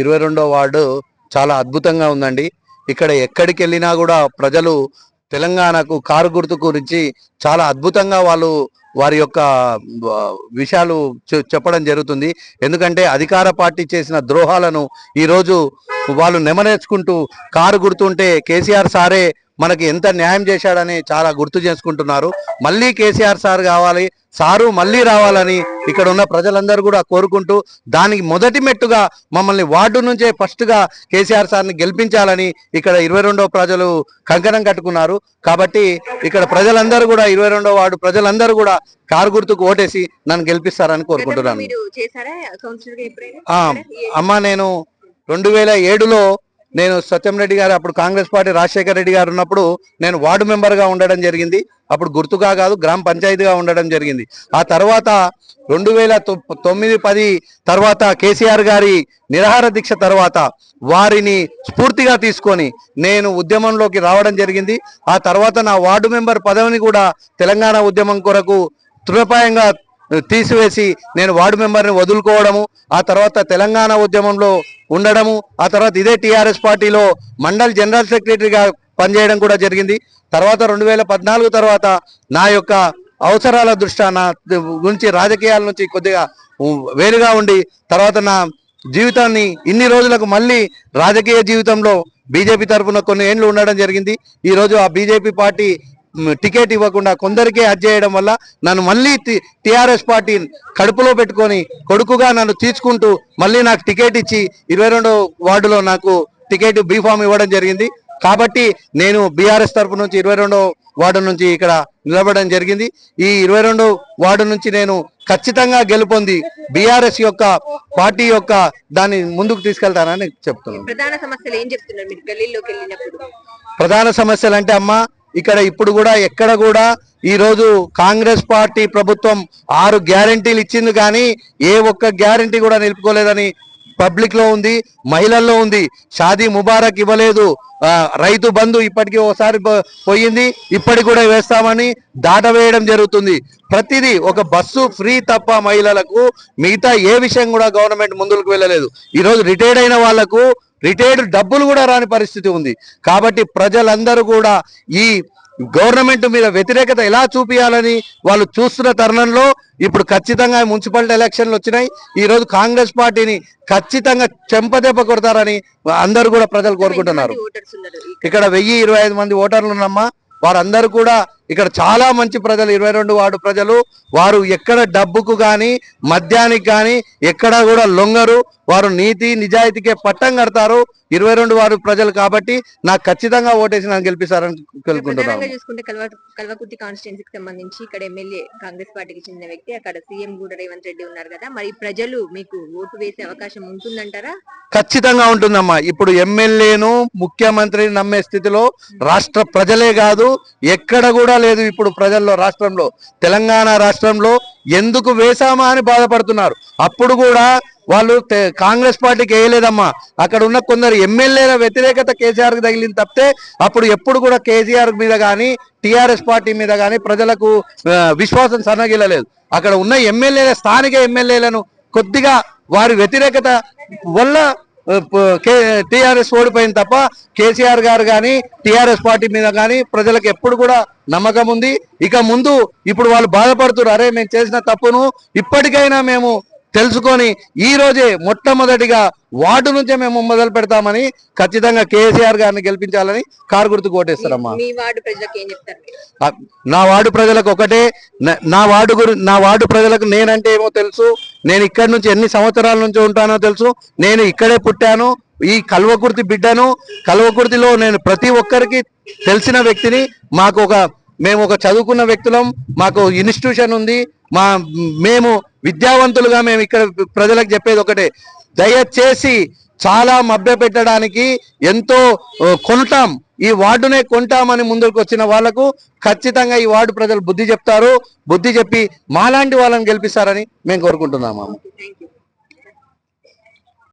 ఇరవై రెండో వార్డు చాలా అద్భుతంగా ఉందండి. ఇక్కడ ఎక్కడికి వెళ్ళినా కూడా ప్రజలు తెలంగాణకు కారు గుర్తు గురించి చాలా అద్భుతంగా వాళ్ళు వారి యొక్క విషయాలు చెప్పడం జరుగుతుంది. ఎందుకంటే అధికార పార్టీ చేసిన ద్రోహాలను ఈరోజు వాళ్ళు నెమరేసుకుంటూ కారు గుర్తుంటే కేసీఆర్ సారే మనకి ఎంత న్యాయం చేశాడని చాలా గుర్తు చేసుకుంటున్నారు. మళ్ళీ కేసీఆర్ సార్ కావాలి సారు మళ్ళీ రావాలని ఇక్కడ ఉన్న ప్రజలందరూ కూడా కోరుకుంటూ దానికి మొదటి మెట్టుగా మమ్మల్ని వార్డు నుంచే ఫస్ట్గా కేసీఆర్ సార్ని గెలిపించాలని ఇక్కడ ఇరవై రెండో ప్రజలు కంకణం కట్టుకున్నారు. కాబట్టి ఇక్కడ ప్రజలందరూ కూడా ఇరవై రెండో వార్డు ప్రజలందరూ కూడా కారు గుర్తుకు ఓటేసి నన్ను గెలిపిస్తారని కోరుకుంటున్నాను. అమ్మ నేను రెండు వేల ఏడులో నేను సత్యం రెడ్డి గారు అప్పుడు కాంగ్రెస్ పార్టీ రాజశేఖర రెడ్డి గారు ఉన్నప్పుడు నేను వార్డు మెంబర్గా ఉండడం జరిగింది. అప్పుడు గుర్తుగా కాదు గ్రామ పంచాయతీగా ఉండడం జరిగింది. ఆ తర్వాత రెండు వేల తొ- తొమ్మిది పది తర్వాత కేసీఆర్ గారి నిరాహార దీక్ష తర్వాత వారిని స్ఫూర్తిగా తీసుకొని నేను ఉద్యమంలోకి రావడం జరిగింది. ఆ తర్వాత నా వార్డు మెంబర్ పదవిని కూడా తెలంగాణ ఉద్యమం కొరకు తృణపాయంగా తీసివేసి నేను వార్డు మెంబర్ని వదులుకోవడము ఆ తర్వాత తెలంగాణ ఉద్యమంలో ఉండడము ఆ తర్వాత ఇదే టీఆర్ఎస్ పార్టీలో మండల్ జనరల్ సెక్రటరీగా పనిచేయడం కూడా జరిగింది. తర్వాత రెండు వేల పద్నాలుగు తర్వాత నా యొక్క అవసరాల దృష్ట్యా నా గురించి రాజకీయాల నుంచి కొద్దిగా వేరుగా ఉండి తర్వాత నా జీవితాన్ని ఇన్ని రోజులకు మళ్ళీ రాజకీయ జీవితంలో బీజేపీ తరఫున కొన్ని ఏండ్లు ఉండడం జరిగింది. ఈ రోజు ఆ బీజేపీ పార్టీ టికెట్ ఇవ్వకుండా కొందరికే అది చేయడం వల్ల నన్ను మళ్ళీ టిఆర్ఎస్ పార్టీ కడుపులో పెట్టుకొని కొడుకుగా నన్ను తీసుకుంటూ మళ్ళీ నాకు టికెట్ ఇచ్చి ఇరవై రెండో వార్డులో నాకు టికెట్ బీఫామ్ ఇవ్వడం జరిగింది. కాబట్టి నేను బీఆర్ఎస్ తరపు నుంచి ఇరవై రెండో వార్డు నుంచి ఇక్కడ నిలబడడం జరిగింది. ఈ ఇరవై రెండో వార్డు నుంచి నేను ఖచ్చితంగా గెలుపొంది బీఆర్ఎస్ యొక్క పార్టీ యొక్క దాన్ని ముందుకు తీసుకెళ్తానని చెప్తున్నాను. ప్రధాన సమస్యలు ఏం చెప్తున్నారు ప్రధాన సమస్యలు అంటే అమ్మా ఇక్కడ ఇప్పుడు కూడా ఎక్కడ కూడా ఈరోజు కాంగ్రెస్ పార్టీ ప్రభుత్వం ఆరు గ్యారంటీలు ఇచ్చింది కానీ ఏ ఒక్క గ్యారంటీ కూడా నిలుపుకోలేదని పబ్లిక్లో ఉంది మహిళల్లో ఉంది. షాదీ ముబారక్ ఇవ్వలేదు. రైతు బంధు ఇప్పటికీ ఒకసారి పో- పోయింది. ఇప్పటికి కూడా వేస్తామని దాటవేయడం జరుగుతుంది. ప్రతిదీ ఒక బస్సు ఫ్రీ తప్ప మహిళలకు మిగతా ఏ విషయం కూడా గవర్నమెంట్ ముందుకు వెళ్ళలేదు. ఈరోజు రిటైర్డ్ అయిన వాళ్ళకు రిటైర్డ్ డబ్బులు కూడా రాని పరిస్థితి ఉంది. కాబట్టి ప్రజలందరూ కూడా ఈ గవర్నమెంట్ మీద వ్యతిరేకత ఎలా చూపించాలని వాళ్ళు చూస్తున్న తరుణంలో ఇప్పుడు ఖచ్చితంగా మున్సిపాలిటీ ఎలక్షన్లు వచ్చినాయి. ఈ రోజు కాంగ్రెస్ పార్టీని ఖచ్చితంగా చెంపదెబ్బ కొడతారని అందరూ కూడా ప్రజలు కోరుకుంటున్నారు. ఇక్కడ? ఇక్కడ వెయ్యి ఇరవై ఐదు మంది ఓటర్లు ఉన్నమ్మా వారందరూ కూడా ఇక్కడ చాలా మంచి ప్రజలు ఇరవై రెండు వార్డు ప్రజలు. వారు ఎక్కడ డబ్బుకు గాని మద్యానికి గాని ఎక్కడ కూడా లొంగరు. వారు నీతి నిజాయితీకే పట్టం కడతారు. ఇరవై రెండు వార్డు ప్రజలు కాబట్టి నాకు ఖచ్చితంగా ఓటేసి నన్ను గెలిపిస్తారని కోరుకుంటున్నాను. చూసుకుంటే కల్వ కల్వకుర్తి కాన్స్టిట్యున్సీకి సంబంధించి ఇక్కడ ఎమ్మెల్యే కాంగ్రెస్ పార్టీకి చెందిన వ్యక్తి అక్కడ సీఎం కూడా రేవంత్ రెడ్డి ఉన్నారు కదా. మరి ప్రజలు మీకు ఓటు వేసే అవకాశం ఉంటుందంటారా? ఖచ్చితంగా ఉంటుందమ్మా. ఇప్పుడు ఎమ్మెల్యేను ముఖ్యమంత్రిని నమ్మే స్థితిలో రాష్ట్ర ప్రజలే కాదు ఎక్కడ కూడా లేదు ఇప్పుడు ప్రజల్లో రాష్ట్రంలో. తెలంగాణ రాష్ట్రంలో ఎందుకు వేశామా అని బాధపడుతున్నారు. అప్పుడు కూడా వాళ్ళు కాంగ్రెస్ పార్టీకి వేయలేదమ్మా. అక్కడ ఉన్న కొందరు ఎమ్మెల్యేల వ్యతిరేకత కేసీఆర్కి తగిలింది తప్పితే అప్పుడు ఎప్పుడు కూడా కేసీఆర్ మీద కానీ టీఆర్ఎస్ పార్టీ మీద కానీ ప్రజలకు విశ్వాసం సన్నగిలలేదు అక్కడ ఉన్న ఎమ్మెల్యేల స్థానిక ఎమ్మెల్యేలను కొద్దిగా వారి వ్యతిరేకత వల్ల టిఆర్ఎస్ ఓడిపోయింది తప్ప కేసీఆర్ గారు కానీ టిఆర్ఎస్ పార్టీ మీద కానీ ప్రజలకు ఎప్పుడు కూడా నమ్మకం ఉంది. ఇక ముందు ఇప్పుడు వాళ్ళు బాధపడుతున్నారు. అరే మేము చేసిన తప్పును ఇప్పటికైనా మేము తెలుసుకొని ఈ రోజే మొట్టమొదటిగా వార్డు నుంచే మేము మొదలు పెడతామని ఖచ్చితంగా కేసీఆర్ గారిని గెలిపించాలని కారు గుర్తుకు ఓటేస్తారమ్మా మీ వార్డు ప్రజలకు ఏం చెప్తారు మీరు? ఆ, నా వార్డు ప్రజలకు ఒకటే నా- నా వార్డు గురి నా వార్డు ప్రజలకు నేనంటే ఏమో తెలుసు నేను ఇక్కడి నుంచి ఎన్ని సంవత్సరాల నుంచి ఉంటానో తెలుసు నేను ఇక్కడే పుట్టాను ఈ కల్వకుర్తి బిడ్డను కల్వకుర్తిలో నేను ప్రతి ఒక్కరికి తెలిసిన వ్యక్తిని మాకు ఒక మేము ఒక చదువుకున్న వ్యక్తులం మాకు ఇన్స్టిట్యూషన్ ఉంది మా మేము విద్యావంతులుగా మేము ఇక్కడ ప్రజలకు చెప్పేది ఒకటే. దయచేసి చాలా మభ్య పెట్టడానికి ఎంతో కొంటాం ఈ వార్డునే కొంటామని ముందుకు వచ్చిన వాళ్ళకు ఖచ్చితంగా ఈ వార్డు ప్రజలు బుద్ధి చెప్తారు. బుద్ధి చెప్పి మాలాంటి వాళ్ళని గెలిపిస్తారని మేము కోరుకుంటున్నాము